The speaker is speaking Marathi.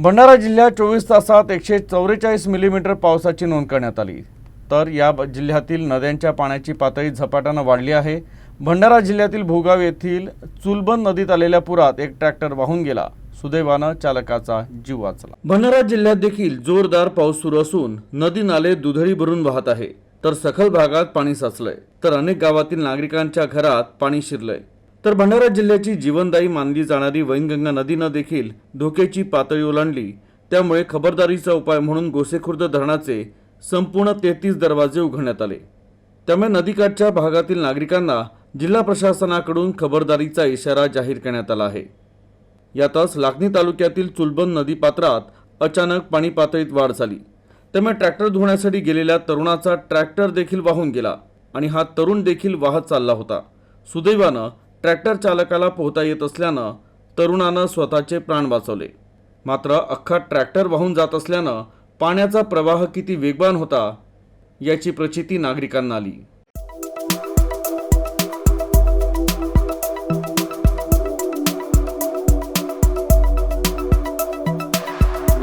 भंडारा जिल्ह्यात चोवीस तासात एकशे चौवेचाळीस मिलीमीटर पावसाची नोंद करण्यात आली. तर या जिल्ह्यातील नद्यांच्या पाण्याची पातळी झपाट्यानं वाढली आहे. भंडारा जिल्ह्यातील भोगाव येथील चुलबन नदीत आलेल्या पुरात एक ट्रॅक्टर वाहून गेला. सुदैवानं चालकाचा जीव वाचला. भंडारा जिल्ह्यात देखील जोरदार पाऊस सुरू असून नदी नाले दुधळी भरून वाहत आहे. तर सखल भागात पाणी साचलंय. तर अनेक गावातील नागरिकांच्या घरात पाणी शिरलंय. तर भंडारा जिल्ह्याची जीवनदायी मानली जाणारी वैनगंगा नदीनं देखील धोक्याची पातळी ओलांडली. त्यामुळे खबरदारीचा उपाय म्हणून गोसेखुर्द धरणाचे संपूर्ण तेहतीस दरवाजे उघडण्यात आले. त्यामुळे नदीकाठच्या भागातील नागरिकांना जिल्हा प्रशासनाकडून खबरदारीचा इशारा जाहीर करण्यात आला आहे. यातच लाखनी तालुक्यातील चुलबन नदीपात्रात अचानक पाणी पातळीत वाढ झाली. त्यामुळे ट्रॅक्टर धुण्यासाठी गेलेल्या तरुणाचा ट्रॅक्टर देखील वाहून गेला आणि हा तरुण देखील वाहत चालला होता. सुदैवानं ट्रॅक्टर चालकाला पोहता येत असल्यानं तरुणानं स्वतःचे प्राण वाचवले. मात्र अख्खा ट्रॅक्टर वाहून जात असल्यानं पाण्याचा प्रवाह किती वेगवान होता याची प्रचिती नागरिकांना आली.